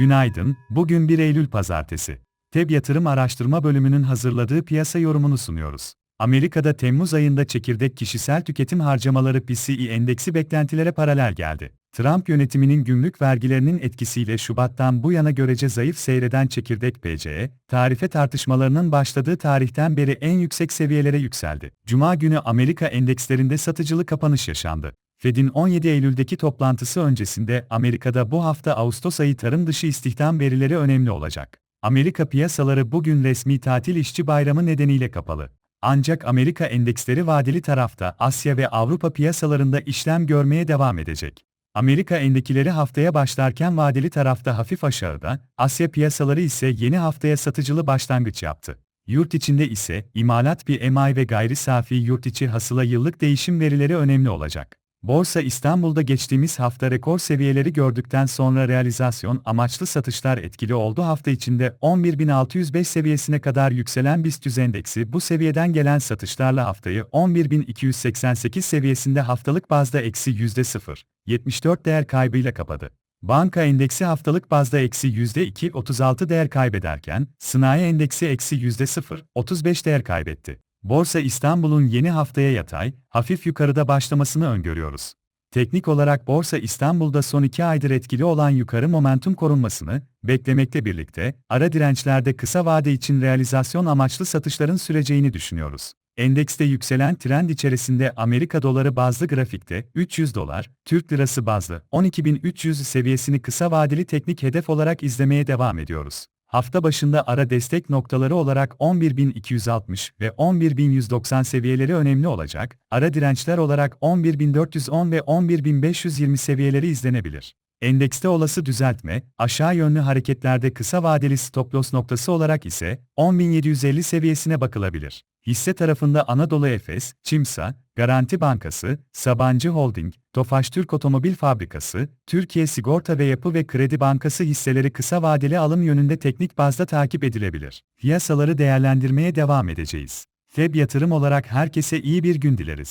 Günaydın, bugün 1 Eylül Pazartesi. TEB Yatırım Araştırma Bölümünün hazırladığı piyasa yorumunu sunuyoruz. Amerika'da Temmuz ayında çekirdek kişisel tüketim harcamaları PCE endeksi beklentilere paralel geldi. Trump yönetiminin gümrük vergilerinin etkisiyle Şubat'tan bu yana görece zayıf seyreden çekirdek PCE, tarife tartışmalarının başladığı tarihten beri en yüksek seviyelere yükseldi. Cuma günü Amerika endekslerinde satıcılı kapanış yaşandı. Fed'in 17 Eylül'deki toplantısı öncesinde Amerika'da bu hafta Ağustos ayı tarım dışı istihdam verileri önemli olacak. Amerika piyasaları bugün resmi tatil işçi bayramı nedeniyle kapalı. Ancak Amerika endeksleri vadeli tarafta Asya ve Avrupa piyasalarında işlem görmeye devam edecek. Amerika endekileri haftaya başlarken vadeli tarafta hafif aşağıda, Asya piyasaları ise yeni haftaya satıcılı başlangıç yaptı. Yurt içinde ise imalat PMI ve gayri safi yurt içi hasıla yıllık değişim verileri önemli olacak. Borsa İstanbul'da geçtiğimiz hafta rekor seviyeleri gördükten sonra realizasyon amaçlı satışlar etkili oldu hafta içinde 11.605 seviyesine kadar yükselen BIST endeksi bu seviyeden gelen satışlarla haftayı 11.288 seviyesinde haftalık bazda eksi %0.74 değer kaybıyla kapadı. Banka endeksi haftalık bazda eksi %2.36 değer kaybederken, sanayi endeksi eksi %0.35 değer kaybetti. Borsa İstanbul'un yeni haftaya yatay, hafif yukarıda başlamasını öngörüyoruz. Teknik olarak Borsa İstanbul'da son iki aydır etkili olan yukarı momentum korunmasını beklemekle birlikte, ara dirençlerde kısa vade için realizasyon amaçlı satışların süreceğini düşünüyoruz. Endekste yükselen trend içerisinde Amerika doları bazlı grafikte 300 dolar, Türk lirası bazlı 12.300 seviyesini kısa vadeli teknik hedef olarak izlemeye devam ediyoruz. Hafta başında ara destek noktaları olarak 11.260 ve 11.190 seviyeleri önemli olacak, ara dirençler olarak 11.410 ve 11.520 seviyeleri izlenebilir. Endekste olası düzeltme, aşağı yönlü hareketlerde kısa vadeli stop loss noktası olarak ise 10.750 seviyesine bakılabilir. Hisse tarafında Anadolu Efes, Çimsa, Garanti Bankası, Sabancı Holding, Tofaş Türk Otomobil Fabrikası, Türkiye Sigorta ve Yapı ve Kredi Bankası hisseleri kısa vadeli alım yönünde teknik bazda takip edilebilir. Piyasaları değerlendirmeye devam edeceğiz. FEB yatırım olarak herkese iyi bir gün dileriz.